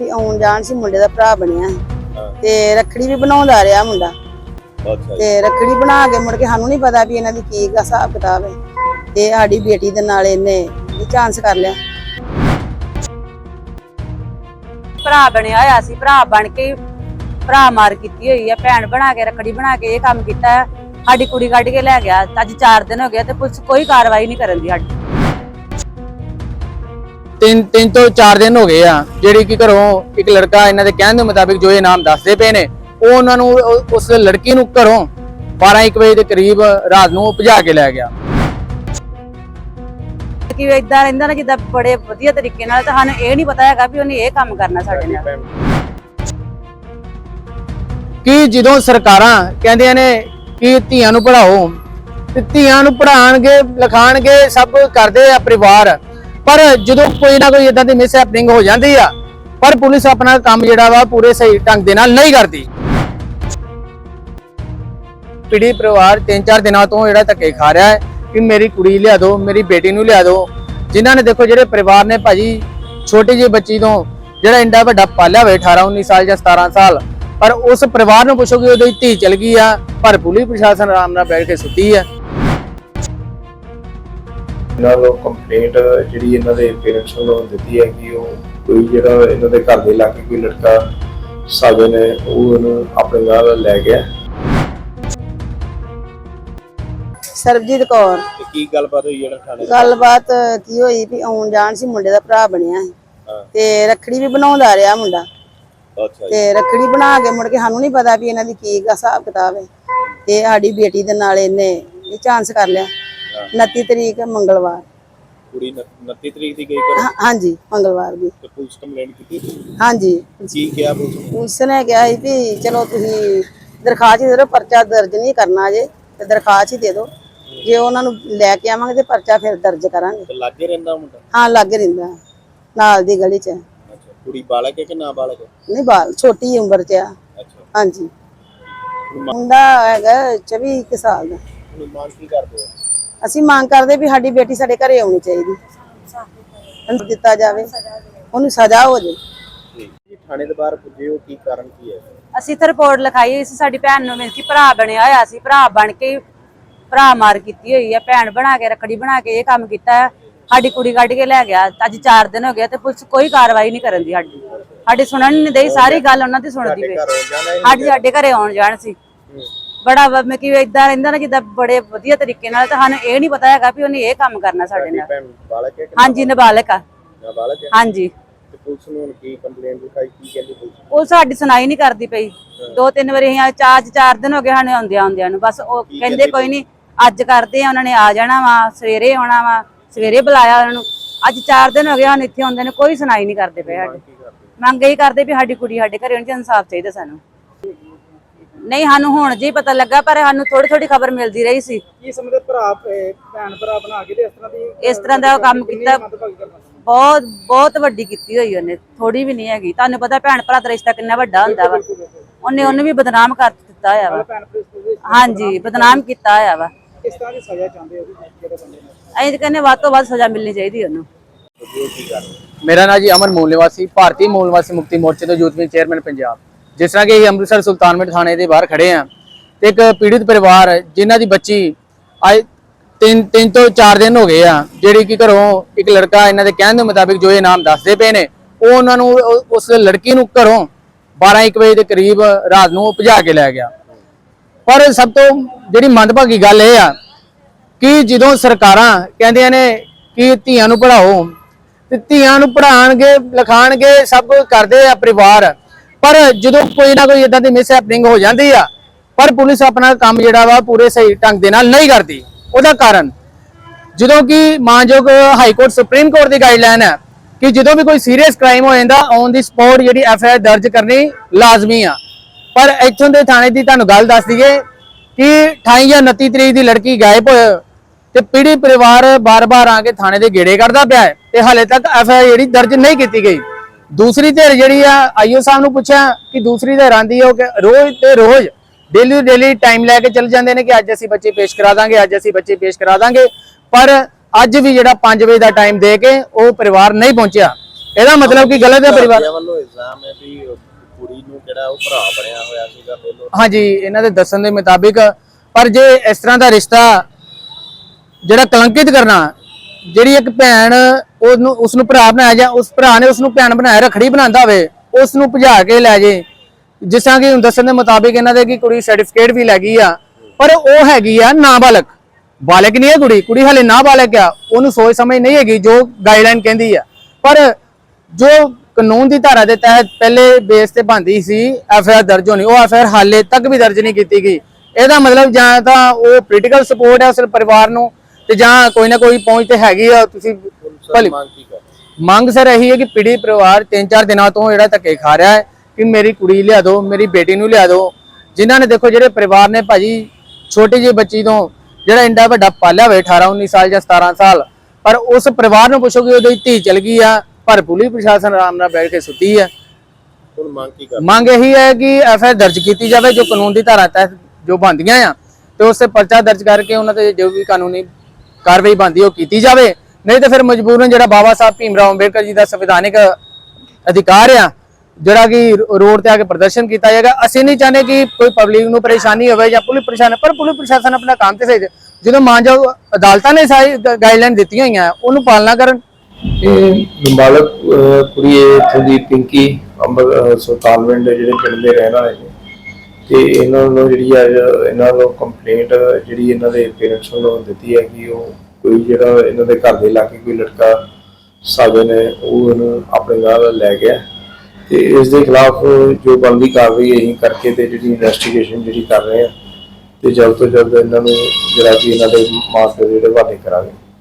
ਵੀ ਆਉਣ ਜਾਣ ਸੀ ਮੁੰਡੇ ਦਾ ਭਰਾ ਬਣਿਆ ਸੀ। ਤੇ ਰੱਖੜੀ ਵੀ ਬਣਾਉਂਦਾ ਰਿਹਾ ਮੁੰਡਾ। ਤੇ ਰੱਖੜੀ ਬਣਾ ਕੇ ਮੁੜ ਕੇ ਸਾਨੂੰ ਨਹੀਂ ਪਤਾ ਵੀ ਇਹਨਾਂ ਦੀ ਕੀ ਗਾ ਹਿਸਾਬ ਕਿਤਾਬ ਹੈ। ਤੇ ਸਾਡੀ ਬੇਟੀ ਦੇ ਨਾਲ ਇਹਨੇ ਇਹ ਚਾਂਸ ਕਰ ਲਿਆ। ਭਰਾ ਬਣਿਆ ਹੋਇਆ ਸੀ ਭਰਾ ਬਣ ਕੇ ਭਰਾ ਮਾਰ ਕੀਤੀ ਹੋਈ ਆ ਭੈਣ ਬਣਾ ਕੇ ਰੱਖੜੀ ਬਣਾ ਕੇ ਇਹ ਕੰਮ ਕੀਤਾ। ਸਾਡੀ ਕੁੜੀ ਕੱਢ ਕੇ ਲੈ ਗਿਆ। ਅੱਜ 4 ਦਿਨ ਹੋ ਗਏ ਤੇ ਪੁਲਿਸ ਕੋਈ ਕਾਰਵਾਈ ਨਹੀਂ ਕਰਨ ਦੀ ਸਾਡੀ। ਤਿੰਨ ਤਿੰਨ ਤੋਂ ਚਾਰ ਦਿਨ ਹੋ ਗਏ ਆ ਜਿਹੜੀ ਕਿ ਘਰੋਂ ਇੱਕ ਲੜਕਾ ਇਹਨਾਂ ਦੇ ਕਹਿਣ ਦੇ ਮੁਤਾਬਿਕ ਜੋ ਇਹ ਨਾਮ ਦੱਸਦੇ ਪਏ ਨੇ ਉਹ ਉਹਨਾਂ ਨੂੰ ਉਸ ਲੜਕੀ ਨੂੰ ਘਰੋਂ 12 1 ਵਜੇ ਦੇ ਕਰੀਬ ਰਾਤ ਨੂੰ ਭਜਾ ਕੇ ਲੈ ਗਿਆ। ਕਿ ਇਦਾਂ ਰਹਿੰਦਾ ਨਾ ਜਿੱਦਾਂ ਬੜੇ ਵਧੀਆ ਤਰੀਕੇ ਨਾਲ ਤਾਂ ਸਾਨੂੰ ਇਹ ਨਹੀਂ ਪਤਾ ਹੈਗਾ ਵੀ ਉਹਨੇ ਇਹ ਕੰਮ ਕਰਨਾ ਸਾਡੇ ਨਾਲ। ਕਿ ਜਦੋਂ ਸਰਕਾਰਾਂ ਕਹਿੰਦੀਆਂ ਨੇ ਕਿ ਧੀਆਂ ਨੂੰ ਪੜ੍ਹਾਓ ਤੇ ਧੀਆਂ ਨੂੰ ਪੜ੍ਹਾਉਣਗੇ ਲਿਖਾਣਗੇ ਸਭ ਕਰਦੇ ਆ ਪਰਿਵਾਰ। ਪਰ ਜਦੋਂ ਕੋਈ ਨਾ ਕੋਈ ਇਦਾਂ ਦੀ ਮਿਸ ਹੈਪਨਿੰਗ ਹੋ ਜਾਂਦੀ ਆ, ਪਰ ਪੁਲਿਸ ਆਪਣਾ ਕੰਮ ਜਿਹੜਾ ਵਾ ਪੂਰੇ ਸਹੀ ਢੰਗ ਦੇ ਨਾਲ ਨਹੀਂ ਕਰਦੀ। ਪੀੜੀ ਪਰਿਵਾਰ ਤਿੰਨ ਚਾਰ ਦਿਨਾਂ ਤੋਂ ਜਿਹੜਾ ਧੱਕੇ ਖਾ ਰਿਹਾ ਹੈ ਕਿ ਮੇਰੀ ਕੁੜੀ ਲਿਆ ਦਿਓ, ਮੇਰੀ ਬੇਟੀ ਨੂੰ ਲਿਆ ਦਿਓ। ਜਿਨ੍ਹਾਂ ਨੇ ਦੇਖੋ ਜਿਹੜੇ ਪਰਿਵਾਰ ਨੇ ਭਾਜੀ, ਛੋਟੀ ਜਿਹੀ ਬੱਚੀ ਤੋਂ ਜਿਹੜਾ ਇੰਡਾ ਵੱਡਾ ਪਾਲਿਆ ਹੋਵੇ 18 19 ਸਾਲ ਜਾਂ 17 ਸਾਲ, ਪਰ ਉਸ ਪਰਿਵਾਰ ਨੂੰ ਪੁੱਛੋ ਕਿ ਉਹਦੀ ਧੀ ਚਲ ਗਈ ਆ, ਪਰ ਪੁਲਿਸ ਪ੍ਰਸ਼ਾਸਨ ਆਰਾਮ ਨਾਲ ਬੈਠ ਕੇ ਸੁੱਤੀ ਆ। ਇਹਨਾਂ ਨੂੰ ਕੰਪਲੇਂਟ ਜਿਹੜੀ ਇਹਨਾਂ ਦੇ ਪੇਰੈਂਟਸ ਵੱਲੋਂ ਦਿੱਤੀ ਹੈ ਕਿ ਉਹ ਕੋਈ ਜਿਹੜਾ ਇਹਨਾਂ ਦੇ ਘਰ ਦੇ ਲਾਗੇ ਕੋਈ ਲੜਕਾ ਸਾਜਨ ਹੈ ਉਹ ਉਹਨੂੰ ਆਪਣੇ ਨਾਲ ਲੈ ਗਿਆ। ਸਰਬਜੀਤ ਕੌਰ। ਤੇ ਕੀ ਗੱਲਬਾਤ ਹੋਈ ਜਿਹੜਾ ਥਾਣੇ ਗੱਲਬਾਤ ਕੀ ਹੋਈ ਵੀ ਆਉਣ ਜਾਣ ਸੀ ਮੁੰਡੇ ਦਾ ਭਰਾ ਬਣਿਆ ਸੀ। ਹਾਂ। ਤੇ ਰੱਖੜੀ ਵੀ ਬਣਾਉਂਦਾ ਰਿਹਾ ਮੁੰਡਾ। ਅੱਛਾ ਜੀ। ਤੇ ਰੱਖੜੀ ਬਣਾ ਕੇ ਮੁੜ ਕੇ ਸਾਨੂੰ ਨਹੀਂ ਪਤਾ ਵੀ ਇਹਨਾਂ ਦੀ ਕੀ ਗਾ ਹਿਸਾਬ ਕਿਤਾਬ ਹੈ। ਤੇ ਸਾਡੀ ਬੇਟੀ ਦੇ ਨਾਲ ਇਹਨੇ ਇਹ ਚਾਂਸ ਕਰ ਲਿਆ। 29 ਤਰੀਕ ਮੰਗਲਵਾਰ। ਕੁੜੀ 29 ਤਰੀਕ ਦੀ ਗਈ ਕਰ ਹਾਂ- ਹਾਂਜੀ ਮੰਗਲਵਾਰ ਦੀ। ਤੇ ਪੁਲਿਸ ਕੰਪਲੇਂਟ ਕੀਤੀ? ਹਾਂਜੀ। ਕੀ ਕਿਹਾ ਪੁਲਿਸ ਨੇ? ਨੇ ਕਿਹਾ ਸੀ ਵੀ ਚਲੋ ਤੁਸੀਂ ਦਰਖਾਸਤ ਹੀ ਦੇ ਦਿਓ ਪਰਚਾ ਦਰਜ ਨਹੀਂ ਕਰਨਾ ਜੇ ਤੇ ਦਰਖਾਸਤ ਹੀ ਦੇ ਦਿਓ। ਜੇ ਉਹਨਾਂ ਨੂੰ ਲੈ ਕੇ ਆਵਾਂਗੇ ਤੇ ਪਰਚਾ ਫਿਰ ਦਰਜ ਕਰਾਂਗੇ। ਤੇ ਲਾਗੇ ਰਹਿੰਦਾ ਮੁੰਡਾ? ਹਾਂ ਲੱਗ ਰਹਿੰਦਾ। ਨਾਲ ਦੀ ਗਲੀ 'ਚ। ਅੱਛਾ ਕੁੜੀ ਬਾਲਕ ਹੈ ਕਿ ਨਾ ਬਾਲਕ ਹੈ? ਨਹੀਂ ਬਾਲ ਛੋਟੀ ਉਮਰ 'ਚ ਆ। ਅੱਛਾ। ਹਾਂਜੀ। ਮੁੰਡਾ ਹੈਗਾ 24 ਕੁ ਸਾਲ ਦਾ। ਕੀ ਕਰਦੇ ਹੋ ਅਸੀਂ ਮੰਗ ਕਰਦੇ ਵੀ ਸਾਡੀ ਬੇਟੀ ਸਾਡੇ ਘਰੇ ਆਉਣੀ ਚਾਹੀਦੀ। ਉਹਨੂੰ ਦਿੱਤਾ ਜਾਵੇ। ਉਹਨੂੰ ਸਜ਼ਾ ਹੋ ਜੀ। ਥਾਣੇ ਦੇ ਬਾਹਰ ਪੁੱਜੇ ਹੋ ਕੀ ਕਾਰਨ ਕੀ ਹੈ? ਅਸੀਂ ਤਾਂ ਰਿਪੋਰਟ ਲਿਖਾਈ ਹੋਈ ਸੀ ਸਾਡੀ ਭੈਣ ਨੂੰ ਮਿਲ ਕੇ ਭਰਾ ਬਣਿਆ ਹੋਇਆ ਸੀ ਭਰਾ ਬਣ ਕੇ ਭਰਾ ਮਾਰ ਕੀਤੀ ਹੋਈ ਆ ਭੈਣ ਬਣਾ ਕੇ ਰੱਖੜੀ ਬਣਾ ਕੇ ਇਹ ਕੰਮ ਕੀਤਾ ਹੈ। ਸਾਡੀ ਕੁੜੀ ਕੱਢ ਕੇ ਲੈ ਗਿਆ ਅੱਜ 4 ਦਿਨ ਹੋ ਗਏ ਤੇ ਪੁਲਿਸ ਕੋਈ ਕਾਰਵਾਈ ਨਹੀਂ ਕਰਨ ਦੀ ਸਾਡੀ। ਸਾਡੀ ਸੁਣਨ ਨਹੀਂ ਦੇਈ ਸਾਰੀ ਗੱਲ ਉਹਨਾਂ ਦੀ ਸੁਣਦੀ ਪਈ। ਹੈ। ਅੱਜ ਸਾਡੇ ਘਰੇ ਆਉਣ ਜਾਣ ਸੀ। ਬੜਾ ਮੈਂ ਕਿ ਇਦਾਂ ਰਹਿੰਦਾ ਨਾ ਜਿੱਦਾਂ ਬੜੇ ਵਧੀਆ ਤਰੀਕੇ ਨਾਲ ਤਾਂ ਸਾਨੂੰ ਇਹ ਨਹੀਂ ਪਤਾ ਹੈਗਾ ਵੀ ਉਹਨੇ ਇਹ ਕੰਮ ਕਰਨਾ ਸਾਡੇ ਨਾਲ। ਬਾਲਕ ਹੈ ਹਾਂਜੀ ਨਾਬਾਲਗ? ਆ। ਨਾ ਬਾਲਕ ਹੈ? ਹਾਂਜੀ। ਪੁਲਿਸ ਨੂੰ ਕੀ ਕੰਪਲੇਂਟ ਲਿਖਾਈ ਕੀ ਕਹਿੰਦੀ ਪੁਲਿਸ ਉਹ ਸਾਡੀ ਸੁਣਾਈ ਨਹੀਂ ਕਰਦੀ ਪਈ। ਦੋ ਤਿੰਨ ਵਾਰੀ ਅਸੀਂ ਚਾਰ ਚਾਰ ਦਿਨ ਹੋ ਗਏ ਸਾਨੂੰ ਆਉਂਦਿਆਂ ਆਉਂਦਿਆਂ ਨੂੰ। ਬਸ ਉਹ ਕਹਿੰਦੇ ਕੋਈ ਨਹੀਂ ਅੱਜ ਕਰਦੇ ਆ ਉਹਨਾਂ ਨੇ ਆ ਜਾਣਾ ਵਾ ਸਵੇਰੇ ਆਉਣਾ ਵਾ ਸਵੇਰੇ ਬੁਲਾਇਆ ਉਹਨਾਂ ਨੂੰ। ਅੱਜ ਚਾਰ ਦਿਨ ਹੋ ਗਏ ਸਾਨੂੰ ਇੱਥੇ ਆਉਂਦੇ ਨੇ ਕੋਈ ਸੁਣਾਈ ਨਹੀਂ ਕਰਦੇ ਪਏ ਸਾਡੀ। ਮੰਗ ਇਹੀ ਕਰਦੇ ਵੀ ਸਾਡੀ ਕੁੜੀ ਸਾਡੇ ਘਰੇ ਹੋਣੀ ਚਾਹੀਦੀ ਇਨਸਾਫ ਚਾਹੀਦਾ ਸਾਨੂੰ। ਨਹੀਂ ਸਾਨੂੰ ਹੁਣ ਜੇ ਪਤਾ ਲੱਗਾ ਪਰ ਸਾਨੂੰ ਥੋੜੀ ਥੋੜੀ ਖਬਰ ਮਿਲਦੀ ਰਹੀ ਸੀ। ਕੀ ਸਮਝਦੇ ਭਰਾ ਅਹ ਭੈਣ ਭਰਾ ਬਣਾ ਕੇ ਤੇ ਇਸ ਤਰ੍ਹਾਂ ਦੀ ਇਸ ਤਰ੍ਹਾਂ ਦਾ ਉਹ ਕੰਮ ਕੀਤਾ। ਮੰਦਭਾਗੀ ਕਰਨਾ ਬਹੁਤ ਬਹੁਤ ਵੱਡੀ ਕੀਤੀ ਹੋਈ ਉਹਨੇ ਥੋੜੀ ਵੀ ਨਹੀਂ ਹੈਗੀ। ਤੁਹਾਨੂੰ ਪਤਾ ਭੈਣ ਭਰਾ ਦਾ ਰਿਸ਼ਤਾ ਕਿੰਨਾ ਵੱਡਾ ਹੁੰਦਾ ਵਾ। ਉਹਨੇ ਉਹਨੂੰ ਵੀ ਬਦਨਾਮ ਕਰ ਦਿੱਤਾ ਹੋਇਆ ਵਾ। ਭੈਣ ਭਰਾ ਇਸ ਦੇ ਹਾਂਜੀ ਬਦਨਾਮ ਕੀਤਾ ਹੋਇਆ ਵਾ। ਕਿਸ ਤਰ੍ਹਾਂ ਦੀ ਸਜ਼ਾ ਚਾਹੁੰਦੇ ਹੋ ਵੀ ਜਿਹੜੇ ਬੰਦੇ ਨੇ? ਅਸੀਂ ਤਾਂ ਕਹਿੰਦੇ ਵੱਧ ਤੋਂ ਵੱਧ ਸਜ਼ਾ ਮਿਲਣੀ ਚਾਹੀਦੀ ਉਹਨੂੰ। ਮੇਰਾ ਨਾਮ ਜੀ ਅਮਨ ਮੂਲ ਨਿਵਾਸੀ ਭਾਰਤੀ ਮੂਲ ਨਿਵਾਸੀ ਮੁਕਤੀ ਮੋਰਚੇ ਤੋਂ ਯੂਥ ਵਿੰਗ ਚੇਅਰਮੈਨ ਪੰਜਾਬ। ਜਿਸ ਤਰ੍ਹਾਂ ਕਿ ਅਸੀਂ ਅੰਮ੍ਰਿਤਸਰ ਸੁਲਤਾਨਪੁਰ ਥਾਣੇ ਦੇ ਬਾਹਰ ਖੜੇ ਆ ਤੇ ਇੱਕ ਪੀੜਿਤ ਪਰਿਵਾਰ ਜਿਨ੍ਹਾਂ ਦੀ ਬੱਚੀ ਅੱਜ ਤਿੰਨ ਤਿੰਨ ਤੋਂ ਚਾਰ ਦਿਨ ਹੋ ਗਏ ਆ, ਜਿਹੜੀ ਕਿ ਘਰੋਂ ਇੱਕ ਲੜਕਾ ਇਹਨਾਂ ਦੇ ਕਹਿਣ ਦੇ ਮੁਤਾਬਿਕ ਜੋ ਇਹ ਨਾਮ ਦੱਸਦੇ ਪਏ ਨੇ, ਉਹ ਉਹਨਾਂ ਨੂੰ ਉਸ ਲੜਕੀ ਨੂੰ ਘਰੋਂ 12 1 ਵਜੇ ਦੇ ਕਰੀਬ ਰਾਤ ਨੂੰ ਭਜਾ ਕੇ ਲੈ ਗਿਆ। ਪਰ ਸਭ ਤੋਂ ਜਿਹੜੀ ਮੰਦਭਾਗੀ ਗੱਲ ਇਹ ਆ ਕਿ ਜਦੋਂ ਸਰਕਾਰਾਂ ਕਹਿੰਦੀਆਂ ਨੇ ਕਿ ਧੀਆਂ ਨੂੰ ਪੜ੍ਹਾਓ, ਤੇ ਧੀਆਂ ਨੂੰ ਪੜ੍ਹਾਉਣਗੇ ਲਿਖਾਣਗੇ, ਸਭ ਕੁਝ ਕਰਦੇ ਆ ਪਰਿਵਾਰ ਪਰ ਜਦੋਂ ਕੋਈ ਨਾ ਕੋਈ ਇਦਾਂ ਦੀ ਮਿਸ ਹੈਪਨਿੰਗ ਹੋ ਜਾਂਦੀ ਆ, ਪਰ ਪੁਲਿਸ ਆਪਣਾ ਕੰਮ ਜਿਹੜਾ ਵਾ ਪੂਰੇ ਸਹੀ ਢੰਗ ਦੇ ਨਾਲ ਨਹੀਂ ਕਰਦੀ। ਉਹਦਾ ਕਾਰਨ, ਜਦੋਂ ਕਿ ਮਾਨਯੋਗ ਹਾਈ ਕੋਰਟ ਸੁਪਰੀਮ ਕੋਰਟ ਦੀ ਗਾਈਡਲਾਈਨ ਹੈ ਕਿ ਜਦੋਂ ਵੀ ਕੋਈ ਸੀਰੀਅਸ ਕ੍ਰਾਈਮ ਹੋ ਜਾਂਦਾ ਔਨ ਦੀ ਸਪੌਟ ਜਿਹੜੀ ਐਫ ਆਈ ਆਰ ਦਰਜ ਕਰਨੀ ਲਾਜ਼ਮੀ ਆ। ਪਰ ਇੱਥੋਂ ਦੇ ਥਾਣੇ ਦੀ ਤੁਹਾਨੂੰ ਗੱਲ ਦੱਸ ਦਈਏ ਕਿ 28 ਜਾਂ 29 ਤਰੀਕ ਦੀ ਲੜਕੀ ਗਾਇਬ ਹੋਈ ਤੇ ਪੀੜੀ ਪਰਿਵਾਰ ਬਾਰ-ਬਾਰ ਆ ਕੇ ਥਾਣੇ ਦੇ ਗੇੜੇ ਕਰਦਾ ਪਿਆ ਹੈ, ਤੇ ਹਾਲੇ ਤੱਕ ਐਫ ਆਈ ਆਰ ਜਿਹੜੀ ਦਰਜ ਨਹੀਂ ਕੀਤੀ ਗਈ। ਦੂਸਰੀ ਧਿਰ ਜਿਹੜੀ ਆ ਆਈਓ ਸਾਹਿਬ ਨੂੰ ਪੁੱਛਿਆ ਕਿ ਦੂਸਰੀ ਧਿਰ ਆਂਦੀ ਹੈ ਉਹ ਕਿ ਰੋਜ਼ ਤੇ ਰੋਜ਼ ਡੇਲੀ ਡੇਲੀ ਟਾਈਮ ਲੈ ਕੇ ਚੱਲ ਜਾਂਦੇ ਨੇ ਕਿ ਅੱਜ ਅਸੀਂ ਬੱਚੇ ਪੇਸ਼ ਕਰਾ ਦਾਂਗੇ ਅੱਜ ਅਸੀਂ ਬੱਚੇ ਪੇਸ਼ ਕਰਾ ਦਾਂਗੇ। ਪਰ ਅੱਜ ਵੀ ਜਿਹੜਾ 5 ਵਜੇ ਦਾ ਟਾਈਮ ਦੇ ਕੇ ਉਹ ਪਰਿਵਾਰ ਨਹੀਂ ਪਹੁੰਚਿਆ। ਇਹਦਾ ਮਤਲਬ ਕਿ ਗਲਤ ਹੈ ਪਰਿਵਾਰ ਘਰਦਿਆਂ ਵੱਲੋਂ ਇਲਜ਼ਾਮ ਹੈ ਵੀ ਉਹ ਕੁੜੀ ਨੂੰ ਕਿਹੜਾ ਉਹ ਭਰਾ ਬਣਿਆ ਹੋਇਆ ਸੀਗਾ ਪਹਿਲੋਂ ਹਾਂਜੀ ਇਹਨਾਂ ਦੇ ਦੱਸਣ ਦੇ ਮੁਤਾਬਿਕ ਪਰ ਜੇ ਇਸ ਤਰ੍ਹਾਂ ਦਾ ਰਿਸ਼ਤਾ ਜਿਹੜਾ ਕਲੰਕਿਤ ਕਰਨਾ ਜਿਹੜੀ ਇੱਕ ਭੈਣ ਉਹਨੂੰ ਉਸ ਨੂੰ ਭਰਾ ਬਣਾਇਆ ਜਾਂ ਉਸ ਭਰਾ ਨੇ ਉਸ ਨੂੰ ਭੈਣ ਬਣਾਇਆ, ਰਖੜੀ ਬਣਾਉਂਦਾ ਹੋਵੇ ਉਸ ਨੂੰ ਭਜਾ ਕੇ ਲੈ ਜੇ। ਜਿਸ ਤਰ੍ਹਾਂ ਕਿ ਦੱਸਣ ਦੇ ਮੁਤਾਬਿਕ ਇਹਨਾਂ ਦੇ ਕਿ ਕੁੜੀ ਸਰਟੀਫਿਕੇਟ ਵੀ ਲੈ ਗਈ ਆ, ਪਰ ਉਹ ਹੈਗੀ ਆ ਨਾਬਾਲਗ। ਬਾਲਗ ਨਹੀਂ ਹੈ ਕੁੜੀ ਕੁੜੀ ਹਲੇ ਨਾਬਾਲਗ ਆ, ਉਹਨੂੰ ਸੋਚ ਸਮਝ ਨਹੀਂ ਹੈਗੀ ਜੋ ਗਾਈਡਲਾਈਨ ਕਹਿੰਦੀ ਆ। ਪਰ ਜੋ ਕਾਨੂੰਨ ਦੀ ਧਾਰਾ ਦੇ ਤਹਿਤ ਪਹਿਲੇ ਬੇਸ ਤੇ ਬੰਦੀ ਸੀ ਐਫ ਆਰ ਦਰਜ ਹੋਣੀ, ਉਹ ਐਫ ਆਰ ਹਾਲੇ ਤੱਕ ਵੀ ਦਰਜ ਨਹੀਂ ਕੀਤੀ ਗਈ। ਇਹਦਾ ਮਤਲਬ ਜਾਂ ਤਾਂ ਉਹ ਪੋਲੀਟੀਕਲ ਸਪੋਰਟ ਹੈ ਉਸ ਪਰਿਵਾਰ ਨੂੰ ਤੇ ਜਾਂ ਕੋਈ ਨਾ ਕੋਈ ਪਹੁੰਚ ਤੇ ਹੈਗੀ ਆ ਤੁਸੀਂ ਭਲੀ ਮੰਗ ਸਰ ਇਹੀ ਹੈ ਕਿ ਪੀੜੀ ਪਰਿਵਾਰ ਤਿੰਨ ਚਾਰ ਦਿਨਾਂ ਤੋਂ ਜਿਹੜਾ ਧੱਕੇ ਖਾ ਰਿਹਾ ਹੈ ਕਿ ਮੇਰੀ ਕੁੜੀ ਲਿਆ ਦਿਓ ਮੇਰੀ ਬੇਟੀ ਨੂੰ ਲਿਆ ਦਿਓ। ਜਿਨ੍ਹਾਂ ਨੇ ਦੇਖੋ ਜਿਹੜੇ ਪਰਿਵਾਰ ਨੇ ਭਾਜੀ ਛੋਟੀ ਜਿਹੀ ਬੱਚੀ ਤੋਂ ਜਿਹੜਾ ਇੰਡਾ ਵੱਡਾ ਪਾਲਿਆ ਹੋਵੇ 18 19 ਸਾਲ ਜਾਂ 17 ਸਾਲ ਪਰ ਉਸ ਪਰਿਵਾਰ ਨੂੰ ਪੁੱਛੋ ਕਿ ਉਹਦੀ ਧੀ ਚਲ ਗਈ ਆ ਪਰ ਪੁਲਿਸ ਪ੍ਰਸ਼ਾਸਨ ਆਰਾਮ ਨਾਲ ਬੈਠ ਕੇ ਸੁੱਤੀ ਹੈ ਮੰਗ ਇਹੀ ਹੈ ਕਿ ਐਫ ਆਈ ਦਰਜ ਕੀਤੀ ਜਾਵੇ ਜੋ ਕਾਨੂੰਨ ਦੀ ਧਾਰਾ ਤਹਿਤ ਜੋ ਬੰਦੀਆਂ ਆ ਤੇ ਉਸ ਪਰਚਾ ਦਰਜ ਕਰਕੇ ਉਹਨਾਂ ਤੇ ਜੋ ਵੀ ਕਾਨੂੰਨੀ ਕਾਰਵਾਈ ਬੰਦੀ ਉਹ ਕੀਤੀ ਜਾਵੇ। ਨਹੀਂ ਤੇ ਫਿਰ ਮਜਬੂਰਨ ਜਿਹੜਾ ਬਾਬਾ ਸਾਹਿਬ ਭੀਮਰਾਓ ਅੰਬੇਡਕਰ ਜੀ ਦਾ ਸੰਵਿਧਾਨਿਕ ਅਧਿਕਾਰ ਆ, ਜਿਹੜਾ ਕਿ ਰੋਡ ਤੇ ਆ ਕੇ ਪ੍ਰਦਰਸ਼ਨ ਕੀਤਾ ਜਾਏਗਾ। ਅਸੀਂ ਨਹੀਂ ਚਾਹੁੰਦੇ ਕਿ ਕੋਈ ਪਬਲਿਕ ਨੂੰ ਪਰੇਸ਼ਾਨੀ ਹੋਵੇ ਜਾਂ ਪੁਲਿਸ ਪਰੇਸ਼ਾਨ ਪਰ ਪੁਲਿਸ ਪ੍ਰਸ਼ਾਸਨ ਆਪਣਾ ਕੰਮ ਤੇ ਸਹੀ ਜਦੋਂ ਮਾਨਯੋਗ ਅਦਾਲਤਾਂ ਨੇ ਸਾਰੀ ਗਾਈਡਲਾਈਨ ਦਿੱਤੀਆਂ ਹੋਈਆਂ, ਉਹਨੂੰ ਪਾਲਣਾ ਕਰਨ। ਇਹ ਨਾਬਾਲਗ ਕੁੜੀ ਇਹ ਦੀ ਪਿੰਕੀ ਅੰਬਰ ਸੁਲਤਾਨਵਿੰਡ ਜਿਹੜੇ ਪਿੰਡ ਦੇ ਰਹਿਣ ਵਾਲੇ ਤੇ ਇਹਨਾਂ ਨੂੰ ਜਿਹੜੀ ਅੱਜ ਇਹਨਾਂ ਨੂੰ ਕੰਪਲੇਂਟ ਜਿਹੜੀ ਇਹਨਾਂ ਦੇ ਪੇਰੈਂਟਸ ਵੱਲੋਂ ਦਿੱਤੀ ਹੈ ਕਿ ਉਹ ਕੋਈ ਜਿਹੜਾ ਇਹਨਾਂ ਦੇ ਘਰ ਦੇ ਲਾਗੇ ਕੋਈ ਲੜਕਾ ਸਾਜਨ ਹੈ, ਉਹ ਇਹਨੂੰ ਆਪਣੇ ਨਾਲ ਲੈ ਗਿਆ। ਤੇ ਇਸ ਦੇ ਖਿਲਾਫ ਜੋ ਬਣਦੀ ਕਾਰਵਾਈ ਅਸੀਂ ਕਰਕੇ ਤੇ ਜਿਹੜੀ ਇਨਵੈਸਟੀਗੇਸ਼ਨ ਜਿਹੜੀ ਕਰ ਰਹੇ ਆ ਤੇ ਜਲਦ ਤੋਂ ਜਲਦ ਇਹਨਾਂ ਨੂੰ ਜਿਹੜਾ ਕਿ ਇਹਨਾਂ ਦੇ ਮਾਸਟਰ ਜਿਹੜੇ ਹਵਾਲੇ ਕਰਾਂਗੇ।